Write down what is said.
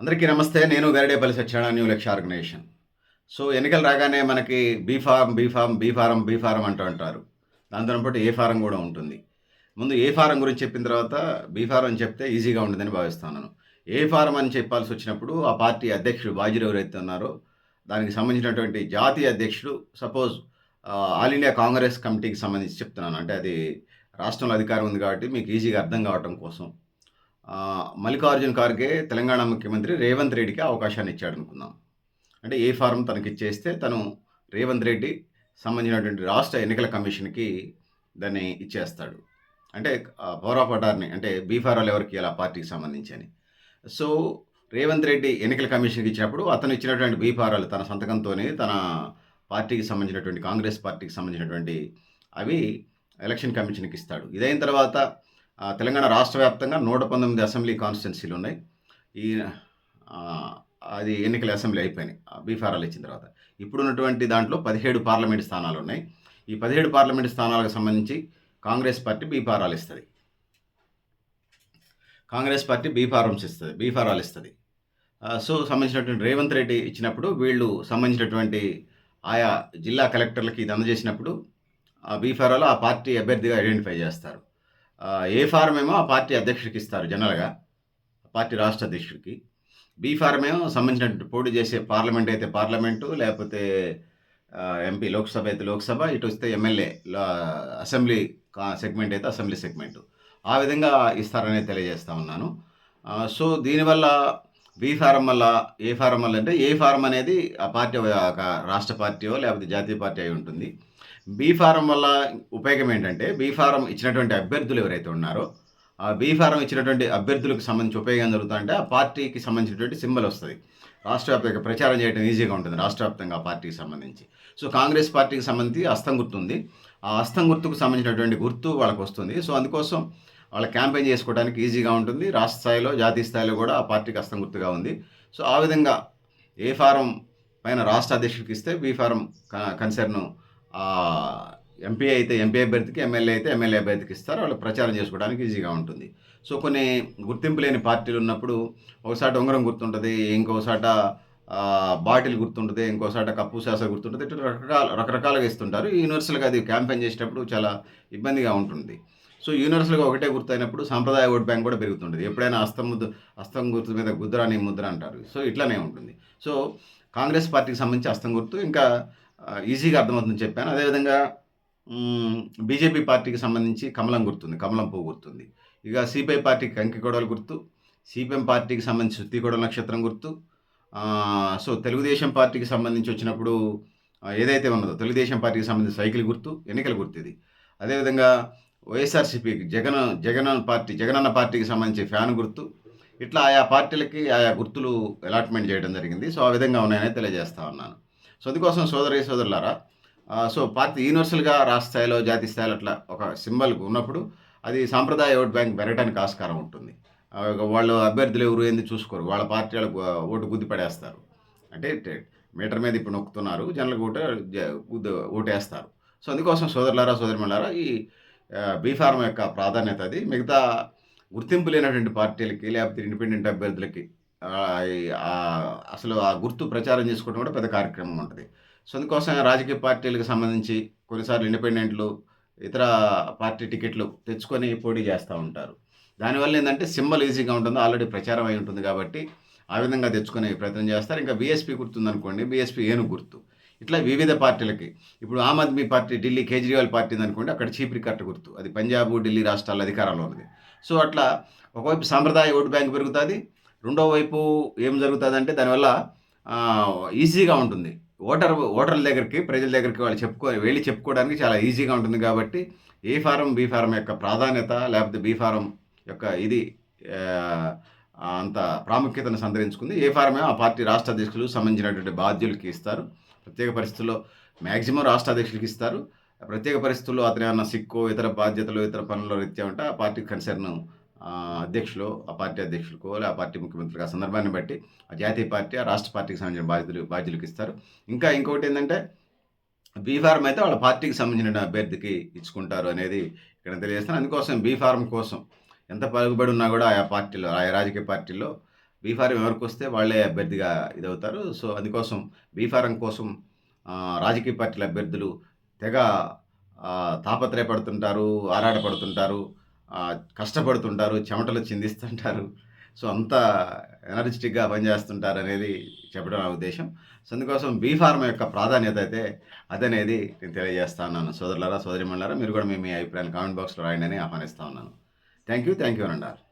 అందరికీ నమస్తే. నేను Garidepalli Satyanarayana new Lakshya organisation so ఎన్నికలు రాగానే మనకి B form B form B form B form అంటూ అంటారు. దాంతో పాటు ఏ ఫారం కూడా ఉంటుంది. ముందు ఏ ఫారం గురించి చెప్పిన తర్వాత బీ ఫారం అని చెప్తే ఈజీగా ఉంటుందని భావిస్తున్నాను ఏ ఫారం అని చెప్పాల్సి వచ్చినప్పుడు ఆ పార్టీ అధ్యక్షుడు బాజీరావు ఎవరైతే ఉన్నారో దానికి సంబంధించినటువంటి జాతీయ అధ్యక్షుడు సపోజ్ ఆల్ ఇండియా కాంగ్రెస్ కమిటీకి సంబంధించి చెప్తున్నాను. అంటే అది రాష్ట్రంలో అధికారం ఉంది కాబట్టి మీకు ఈజీగా అర్థం కావటం కోసం. మల్లికార్జున్ ఖార్గే తెలంగాణ ముఖ్యమంత్రి రేవంత్ రెడ్డికి అవకాశాన్ని ఇచ్చాడు అనుకుందాం అంటే ఏ ఫారం తనకి ఇచ్చేస్తే తను రేవంత్ రెడ్డి సంబంధించినటువంటి రాష్ట్ర ఎన్నికల కమిషన్కి దాన్ని ఇచ్చేస్తాడు. అంటే పవర్ ఆఫ్ అటార్నీ అంటే బీఫారాలు ఎవరికి ఇలా పార్టీకి సంబంధించి అని. సో రేవంత్ రెడ్డి ఎన్నికల కమిషన్కి ఇచ్చినప్పుడు అతను ఇచ్చినటువంటి బీఫారాలు తన సంతకంతోనే తన పార్టీకి సంబంధించినటువంటి కాంగ్రెస్ పార్టీకి సంబంధించినటువంటి అవి ఎలక్షన్ కమిషన్కి ఇస్తాడు. ఇదైన తర్వాత తెలంగాణ రాష్ట్ర వ్యాప్తంగా నూట పంతొమ్మిది అసెంబ్లీ కాన్స్టిట్యున్సీలు ఉన్నాయి. ఈ అది ఎన్నికల అసెంబ్లీ అయిపోయినాయి. ఆ బీఫారాలు ఇచ్చిన తర్వాత. ఇప్పుడున్నటువంటి దాంట్లో పదిహేడు పార్లమెంట్ స్థానాలు ఉన్నాయి. ఈ పదిహేడు పార్లమెంట్ స్థానాలకు సంబంధించి కాంగ్రెస్ పార్టీ బీఫారాలు ఇస్తుంది. కాంగ్రెస్ పార్టీ బీఫారమ్స్ ఇస్తుంది బీఫారాలు ఇస్తుంది. సో సంబంధించినటువంటి రేవంత్ రెడ్డి ఇచ్చినప్పుడు వీళ్ళు సంబంధించినటువంటి ఆయా జిల్లా కలెక్టర్లకి ఇది అందజేసినప్పుడు ఆ బీఫారాలు ఆ పార్టీ అభ్యర్థిగా ఐడెంటిఫై చేస్తారు. ఏ ఫారం ఏమో ఆ పార్టీ అధ్యక్షుడికి ఇస్తారు జనరల్గా. పార్టీ రాష్ట్ర అధ్యక్షుడికి. బి ఫారం ఏమో సంబంధించినటువంటి పోటీ చేసే పార్లమెంట్ అయితే పార్లమెంటు లేకపోతే ఎంపీ లోక్సభ అయితే లోక్సభ ఇటు వస్తే ఎమ్మెల్యే అసెంబ్లీ సెగ్మెంట్ అయితే అసెంబ్లీ సెగ్మెంటు. ఆ విధంగా ఇస్తారని తెలియజేస్తా ఉన్నాను. సో దీనివల్ల బీ ఫారం వల్ల ఏ ఫారం వల్ల అంటే ఏ ఫారం అనేది ఆ పార్టీ ఒక రాష్ట్ర పార్టీయో లేకపోతే జాతీయ పార్టీ అయి ఉంటుంది. బీ ఫారం వల్ల ఉపయోగం ఏంటంటే బీ ఫారం ఇచ్చినటువంటి అభ్యర్థులు ఎవరైతే ఉన్నారో ఆ బీ ఫారం ఇచ్చినటువంటి అభ్యర్థులకు సంబంధించి ఉపయోగం జరుగుతుందంటే ఆ పార్టీకి సంబంధించినటువంటి సింబల్ వస్తుంది. రాష్ట్ర వ్యాప్తంగా ప్రచారం చేయడం ఈజీగా ఉంటుంది రాష్ట్ర వ్యాప్తంగా ఆ పార్టీకి సంబంధించి. సో కాంగ్రెస్ పార్టీకి సంబంధించి హస్తం గుర్తు ఉంది ఆ హస్తం గుర్తుకు సంబంధించినటువంటి గుర్తు వాళ్ళకు వస్తుంది. సో అందుకోసం వాళ్ళ క్యాంపెయిన్ చేసుకోవడానికి ఈజీగా ఉంటుంది. రాష్ట్ర స్థాయిలో జాతీయ స్థాయిలో కూడా ఆ పార్టీకి హస్తం గుర్తుగా ఉంది. సో ఆ విధంగా ఏ ఫారం పైన రాష్ట్ర అధ్యక్షుడికి ఇస్తే బీ ఫారం కన్సర్న్ ఎంపీ అయితే ఎంపీ అభ్యర్థికి ఎమ్మెల్యే అయితే ఎమ్మెల్యే అభ్యర్థికి ఇస్తారు. వాళ్ళు ప్రచారం చేసుకోవడానికి ఈజీగా ఉంటుంది. సో కొన్ని గుర్తింపు లేని పార్టీలు ఉన్నప్పుడు ఒకసాట ఉంగరం గుర్తుంటుంది ఇంకోసాట బాటిల్ గుర్తుంటుంది ఇంకోసాట కప్పు శాస గుర్తుంటుంది ఇట్లా రకరకాల రకరకాలుగా ఇస్తుంటారు. యూనివర్సల్గా అది క్యాంపెయిన్ చేసేటప్పుడు చాలా ఇబ్బందిగా ఉంటుంది. సో యూనివర్సల్గా ఒకటే గుర్తు అయినప్పుడు సాంప్రదాయ ఓట్ బ్యాంక్ కూడా పెరుగుతుంటుంది. ఎప్పుడైనా అస్తం అస్తం గుర్తు మీద గుద్దురాని ముద్ర అంటారు. సో ఇట్లానే ఉంటుంది. సో కాంగ్రెస్ పార్టీకి సంబంధించి అస్తం గుర్తు ఇంకా ఈజీగా అర్థమవుతుందని చెప్పాను. అదేవిధంగా బీజేపీ పార్టీకి సంబంధించి కమలం గుర్తుంది కమలం పువ్వు గుర్తుంది. ఇక సిపిఐ పార్టీకి కంకి గొడవలు గుర్తు సిపిఎం పార్టీకి సంబంధించి సుత్తి నక్షత్రం గుర్తు. సో తెలుగుదేశం పార్టీకి సంబంధించి వచ్చినప్పుడు ఏదైతే ఉన్నదో తెలుగుదేశం పార్టీకి సంబంధించి సైకిల్ గుర్తు ఎన్నికల గుర్తు ఇది. అదేవిధంగా వైఎస్ఆర్సీపీకి జగన్ జగన్ పార్టీ జగనన్న పార్టీకి సంబంధించి ఫ్యాన్ గుర్తు. ఇట్లా ఆయా పార్టీలకి ఆయా గుర్తులు అలాట్మెంట్ చేయడం జరిగింది. సో ఆ విధంగా ఉన్నాయని తెలియజేస్తా ఉన్నాను. సో అందుకోసం సోదరి సోదరులారా సో పార్టీ యూనివర్సల్గా రాష్ట్ర స్థాయిలో జాతీయ స్థాయిలో అట్లా ఒక సింబల్ ఉన్నప్పుడు అది సాంప్రదాయ ఓట్ బ్యాంక్ పెరగడానికి ఆస్కారం ఉంటుంది. వాళ్ళు అభ్యర్థులు ఎవరు ఏంది చూసుకోరు. వాళ్ళ పార్టీ వాళ్ళకు ఓటు గుద్ది పడేస్తారు. అంటే మీటర్ మీద ఇప్పుడు నొక్కుతున్నారు జనరల్గా ఓటు గుద్దు ఓటేస్తారు. సో అందుకోసం సోదరులారా సోదరిమలారా ఈ ఆ, యొక్క ప్రాధాన్యత అది. మిగతా గుర్తింపు లేనటువంటి పార్టీలకి లేకపోతే ఇండిపెండెంట్ అభ్యర్థులకి అసలు ఆ గుర్తు ప్రచారం చేసుకోవడం కూడా పెద్ద కార్యక్రమం ఉంటుంది. సో అందుకోసం రాజకీయ పార్టీలకు సంబంధించి కొన్నిసార్లు ఇండిపెండెంట్లు ఇతర పార్టీ టికెట్లు తెచ్చుకొని పోటీ చేస్తూ ఉంటారు. దానివల్ల ఏంటంటే సింబల్ ఈజీగా ఉంటుంది ఆల్రెడీ ప్రచారం అయి ఉంటుంది కాబట్టి ఆ విధంగా తెచ్చుకునే ప్రయత్నం చేస్తారు. ఇంకా బీఎస్పీ గుర్తుందనుకోండి బీఎస్పీ ఏను గుర్తు. ఇట్లా వివిధ పార్టీలకి ఇప్పుడు ఆమ్ ఆద్మీ పార్టీ ఢిల్లీ కేజ్రీవాల్ పార్టీ అనుకోండి అక్కడ చీపురి కట్ట గుర్తు. అది పంజాబ్ ఢిల్లీ రాష్ట్రాల అధికారంలో ఉంది సో అట్లా ఒకవైపు సాంప్రదాయ ఓటు బ్యాంక్ పెరుగుతుంది రెండో వైపు ఏం జరుగుతుందంటే దానివల్ల ఈజీగా ఉంటుంది. ఓటర్ ఓటర్ల దగ్గరికి ప్రజల దగ్గరికి వాళ్ళు చెప్పుకో వెళ్ళి చెప్పుకోవడానికి చాలా ఈజీగా ఉంటుంది కాబట్టి ఏ ఫారం బీ ఫారం యొక్క ప్రాధాన్యత లేకపోతే బీ ఫారం యొక్క ఇది అంత ప్రాముఖ్యతను సంతరించుకుంది. ఏ ఫారమే ఆ పార్టీ రాష్ట్ర అధ్యక్షులు సంబంధించినటువంటి బాధ్యులకి ఇస్తారు. ప్రత్యేక పరిస్థితుల్లో మ్యాక్సిమం రాష్ట్ర అధ్యక్షులకి ఇస్తారు. ప్రత్యేక పరిస్థితుల్లో అతని ఏమన్నా సిక్కో ఇతర బాధ్యతలు ఇతర పనుల రీత్యా ఉంటే ఆ పార్టీ కన్సర్న్ అధ్యక్షులు ఆ పార్టీ అధ్యక్షులకో లేదా ఆ పార్టీ ముఖ్యమంత్రికి ఆ సందర్భాన్ని బట్టి ఆ జాతీయ పార్టీ ఆ రాష్ట్ర పార్టీకి సంబంధించిన బాధ్యతలు బాధ్యులకు ఇస్తారు. ఇంకా ఇంకొకటి ఏంటంటే బీఫారం అయితే వాళ్ళ పార్టీకి సంబంధించిన అభ్యర్థికి ఇచ్చుకుంటారు అనేది ఇక్కడ తెలియజేస్తాను అందుకోసం బీఫారం కోసం ఎంత పలుకుబడి ఉన్నా కూడా ఆయా పార్టీలో ఆయా రాజకీయ పార్టీల్లో బీఫారం ఎవరికి వస్తే వాళ్ళే అభ్యర్థిగా ఇదవుతారు. సో అందుకోసం బీఫారం కోసం రాజకీయ పార్టీల అభ్యర్థులు తెగ తాపత్రయపడుతుంటారు ఆరాటపడుతుంటారు. కష్టపడుతుంటారు చెమటలు చిందిస్తుంటారు. సో అంత ఎనర్జెటిక్గా పనిచేస్తుంటారు అనేది చెప్పడం నా ఉద్దేశం. సో అందుకోసం బీ ఫార్మ్ యొక్క ప్రాధాన్యత అయితే అదనేది నేను తెలియజేస్తా ఉన్నాను. సోదరులారా సోదరిమణులారా మీరు కూడా మీ మీ కామెంట్ బాక్స్లో రాయండి అని ఆహ్వానిస్తా ఉన్నాను. Thank you thank you అనండారు